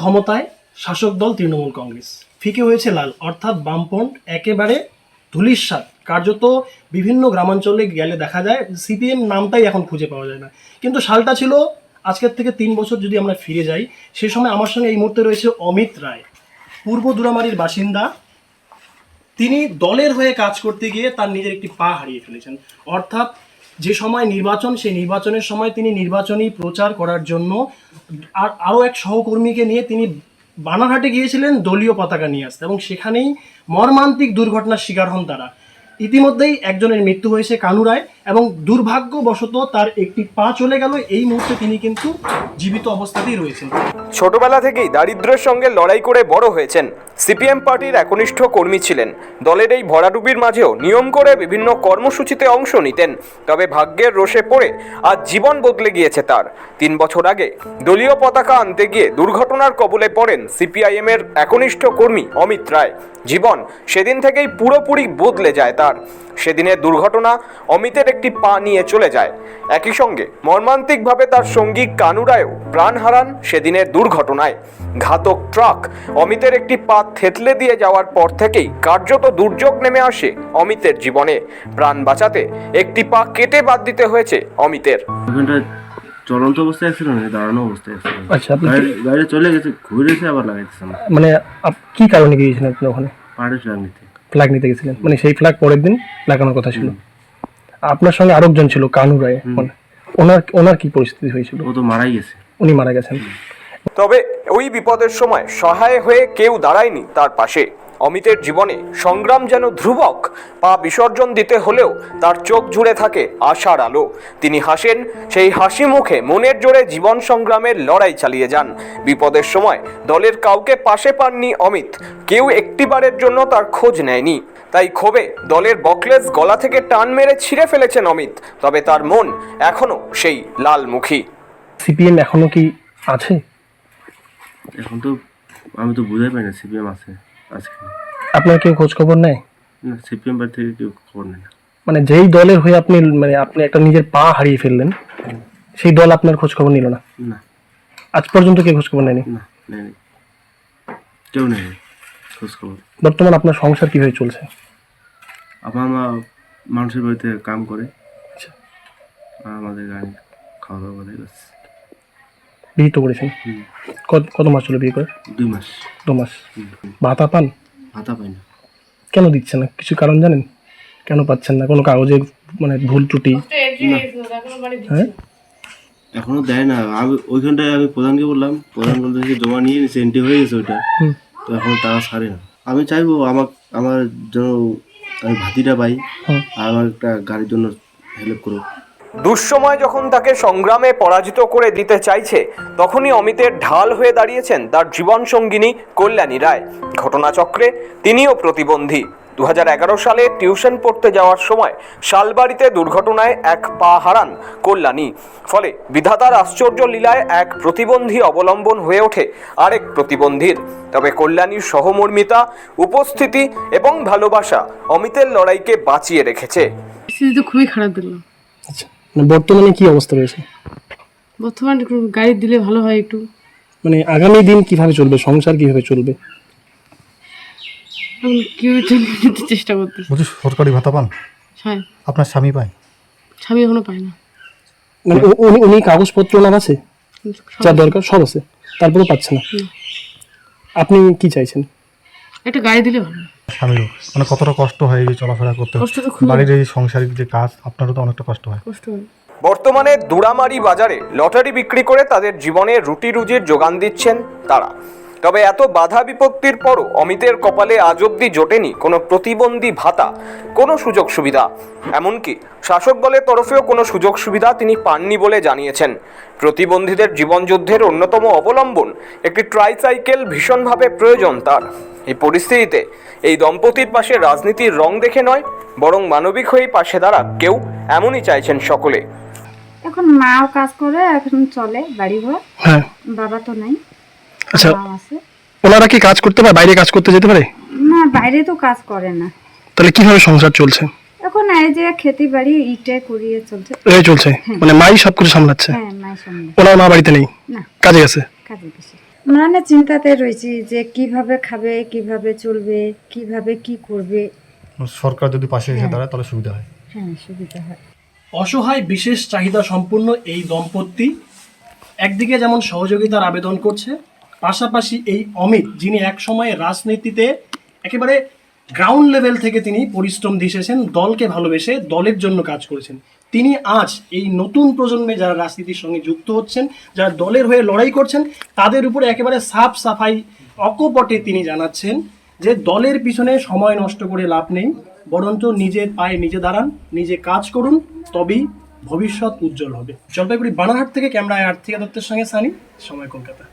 ক্ষমতায় শাসক দল তৃণমূল কংগ্রেস। ফিকে হয়েছে লাল, অর্থাৎ বামপন্থ একেবারে ধুলিস্বাদ কার্যত বিভিন্ন গ্রামাঞ্চলে গেলে দেখা যায় সিপিএম নামটাই এখন খুঁজে পাওয়া যায় না। কিন্তু সালটা ছিল, আজকের থেকে তিন বছর যদি আমরা ফিরে যাই, সে সময় আমার সঙ্গে এই মুহূর্তে রয়েছে অমিত রায়, পূর্ব দুরামারির বাসিন্দা। তিনি দলের হয়ে কাজ করতে গিয়ে তার নিজের একটি পা হারিয়ে ফেলেছেন। অর্থাৎ যে সময় নির্বাচন, সেই নির্বাচনের সময় তিনি নির্বাচনী প্রচার করার জন্য আর আরও এক সহকর্মীকে নিয়ে তিনি বানারহাটে গিয়েছিলেন দলীয় পতাকা নিয়ে আসতে এবং সেখানেই মর্মান্তিক দুর্ঘটনার শিকার হন তারা। ইতিমধ্যেই একজনের মৃত্যু হয়েছে কানুরায় এবং দুর্ভাগ্যবশত তার একটি পা চলে গেল। এই মুহূর্তে তিনি কিন্তু জীবিত অবস্থাতেই রয়েছেন। ছোটবেলা থেকেই দারিদ্র্যের সঙ্গে লড়াই করে বড় হয়েছেন। সিপিএম পার্টির একনিষ্ঠ কর্মী ছিলেন। দলের এই ভরাডুবির মাঝেও নিয়ম করে বিভিন্ন কর্মসূচিতে অংশ নিতেন, তবে ভাগ্যের রোষে পড়ে আজ জীবন বদলে গিয়েছে তার। তিন বছর আগে দলীয় পতাকা আনতে গিয়ে দুর্ঘটনার কবলে পড়েন সিপিআইএম এর একনিষ্ঠ কর্মী অমিত রায়। জীবন সেদিন থেকেই পুরোপুরি বদলে যায় তার। সেদিনের দুর্ঘটনা অমিতের একটি পা নিয়ে চলে যায়। একই সঙ্গে মর্মান্তিকভাবে তার সঙ্গী কানুরায়ও প্রাণ হারান সেদিনের দুর্ঘটনায়। ঘাতক ট্রাক অমিতের একটি পা থেতলে দিয়ে যাওয়ার পর থেকেই কার্যত দুর্যোগ নেমে আসে অমিতের জীবনে। প্রাণ বাঁচাতে একটি পা কেটে বাদ দিতে হয়েছে অমিতের। চলন্ত অবস্থায় অ্যাক্সিডেন্ট হয়েছে দাঁড়ানো অবস্থায় আচ্ছা গাড়ি চলে গেছে ঘুরেছে আবার লাগাইতেছে না মানে কি কারণে গিয়েছিলেন আপনি ওখানে? পাহাড়ে ফ্ল্যাগ নিতে। ফ্ল্যাগ নিতে গেছিলেন? মানে সেই ফ্ল্যাগ পরের দিন লাগানোর কথা ছিল। আপনার সঙ্গে আরেকজন ছিল কানু রায় মানে ওনার ওনার কি পরিস্থিতি হয়েছিল? ও তো মারাই গেছে। উনি মারা গেছেন। তবে ওই বিপদের সময় সহায় হয়ে কেউ দাঁড়ায়নি তার পাশে। অমিতের জীবনে সংগ্রাম যেন ধ্রুবক, পা বিসর্জন দিতে হলেও তার চোখ জুড়ে থাকে আশার আলো। তিনি হাসেন, সেই হাসি মুখে মনের জোরে জীবন সংগ্রামের লড়াই চালিয়ে যান। বিপদের সময় দলের কাউকে পাশে পাননি অমিত, কেউ একটিবারের জন্য তার খোঁজ নেয়নি। তাই ক্ষোভে দলের বকলেস গলা থেকে টান মেরে ছিঁড়ে ফেলেছেন অমিত, তবে তার মন এখনও সেই লালমুখী। সিপিএম এখনও কি আছে? এখন তো আমি তো বুঝাই পাই না সিপিএম আছে আজকে। আপনার কেউ খোঁজ খবর নেয়? না সিপিএম বাড়ি থেকে কেউ খবর নেই মানে যেই দলের হয়ে আপনি মানে আপনি একটা নিজের পা হারিয়ে ফেললেন সেই দল আপনার খোঁজ খবর নিল না? না। আজ পর্যন্ত কেউ খোঁজ খবর নেয়নি? না নেই নেই। কেউ নেই খোঁজ খবর বর্তমান আপনার সংসার কীভাবে চলছে? আমার মা মানুষের বাড়িতে কাম করে। আচ্ছা। আর আমাদের গাড়ি খাওয়া দাওয়া করে ব্যাস। বিয়ে তো করেছেন? হুম। কত কত মাস হলো বিয়ে করে? দুই মাস। দু মাস। ভাতা পান? ভাতা পাই না। কেন দিচ্ছে না? কিছু কারণ জানেন? কেন পাচ্ছেন না? কোনো কাগজে মানে ভুল ত্রুটি? হ্যাঁ? এখনও দেয় না। আমি ওইখানটায় আমি প্রধানকে বললাম প্রধান বলতে যে জমা নিয়ে নিছে এন্ট্রি হয়ে গেছে ওইটা। তো এখন টাকা ছাড়ে না। আমি চাইব আমার আমার জন্য আমি ভাতিটা পাই। আর আমার একটা গাড়ির জন্য হেল্প করো দুঃসময় যখন তাকে সংগ্রামে পরাজিত করে দিতে চাইছে তখনই অমিতের ঢাল হয়ে দাঁড়িয়েছেন তার জীবন সঙ্গিনী কল্যাণী রায়। ঘটনাচক্রে তিনিও প্রতিবন্ধী। দুহাজার এগারো সালে টিউশন পড়তে যাওয়ার সময় শালবাড়িতে দুর্ঘটনায় এক পা হারান কল্যাণী। ফলে বিধাতার আশ্চর্য লীলায় এক প্রতিবন্ধী অবলম্বন হয়ে ওঠে আরেক প্রতিবন্ধীর। তবে কল্যাণীর সহমর্মিতা উপস্থিতি এবং ভালোবাসা অমিতের লড়াইকে বাঁচিয়ে রেখেছে। খুবই খারাপ দেখলাম আচ্ছা। বর্তমানে কি অবস্থা রয়েছে? বর্তমানে একটু গাড়ি দিলে ভালো হয় একটু। মানে আগামী দিন কীভাবে চলবে? সংসার কীভাবে চলবে? কেউ চেষ্টা করতেছে। বলছি সরকারি ভাতা পান? হ্যাঁ। আপনার স্বামী পায়? স্বামী এখনও পায় না। মানে উ- উনি উনি কাগজপত্র ওনার আছে? যা দরকার সব আছে। তারপরে পাচ্ছে না। আপনি কি চাইছেন? একটা গাড়ি দিলে ভালো হয়। স্বামীরও। মানে কতটা কষ্ট হয় এই চলাফেরা করতে। কষ্ট তো খুবই। বাড়ির এই সংসারিক যে কাজ আপনারও তো অনেকটা কষ্ট হয়। কষ্ট হয়। বর্তমানে দুরামারি বাজারে লটারি বিক্রি করে তাদের জীবনে রুটি রুজির যোগান দিচ্ছেন তারা। তবে এত বাধা বিপত্তির পরও অমিতের কপালে আজ অব্দি জোটেনি কোনো প্রতিবন্ধী ভাতা কোনো সুযোগ সুবিধা। এমনকি শাসক দলের তরফেও কোনো সুযোগ সুবিধা তিনি পাননি বলে জানিয়েছেন। প্রতিবন্ধীদের জীবনযুদ্ধের অন্যতম অবলম্বন একটি ট্রাইসাইকেল ভীষণভাবে প্রয়োজন তার। এই পরিস্থিতিতে এই দম্পতির পাশে রাজনীতির রং দেখে নয় বরং মানবিক হয়েই পাশে দাঁড়া কেউ এমনই চাইছেন সকলে। এখন মাও কাজ করে এখন চলে বাড়ি ঘর। হ্যাঁ। বাবা তো নাই। আচ্ছা মা আছে। ওনারা কি কাজ করতে পারে? বাইরে কাজ করতে যেতে পারে? না বাইরে তো কাজ করে না। তাহলে কীভাবে সংসার চলছে? এখন এই যে খেতে বাড়ি ইটে করিয়ে চলছে। এই চলছে? মানে মাই সবকিছু সামলাচ্ছে? হ্যাঁ মায়ের সঙ্গে ওনার মা বাড়িতে নেই? না। কাজে গেছে? কাজে গেছে। মানে চিন্তাতে রয়েছি যে কীভাবে খাবে কীভাবে চলবে কীভাবে কি করবে। সরকার যদি পাশে এসে দাঁড়ায় তাহলে সুবিধা হয়। হ্যাঁ সুবিধা হয়। অসহায় বিশেষ চাহিদা সম্পন্ন এই দম্পতি একদিকে যেমন সহযোগিতার আবেদন করছে পাশাপাশি এই অমিত যিনি এক সময় রাজনীতিতে একেবারে গ্রাউন্ড লেভেল থেকে তিনি পরিশ্রম দিয়ে এসেছেন দলকে ভালোবেসে দলের জন্য কাজ করেছেন। তিনি আজ এই নতুন প্রজন্মে যারা রাজনীতির সঙ্গে যুক্ত হচ্ছেন, যারা দলের হয়ে লড়াই করছেন, তাদের উপরে একেবারে সাফ সাফাই অকপটে তিনি জানাচ্ছেন যে দলের পিছনে সময় নষ্ট করে লাভ নেই, বরঞ্চ নিজের পায়ে নিজে দাঁড়ান, নিজে কাজ করুন, তবেই ভবিষ্যৎ উজ্জ্বল হবে। জলপাইগুড়ি বানারহাট থেকে ক্যামেরায় আর্থিকা দত্তের সঙ্গে সানি, সময় কলকাতা।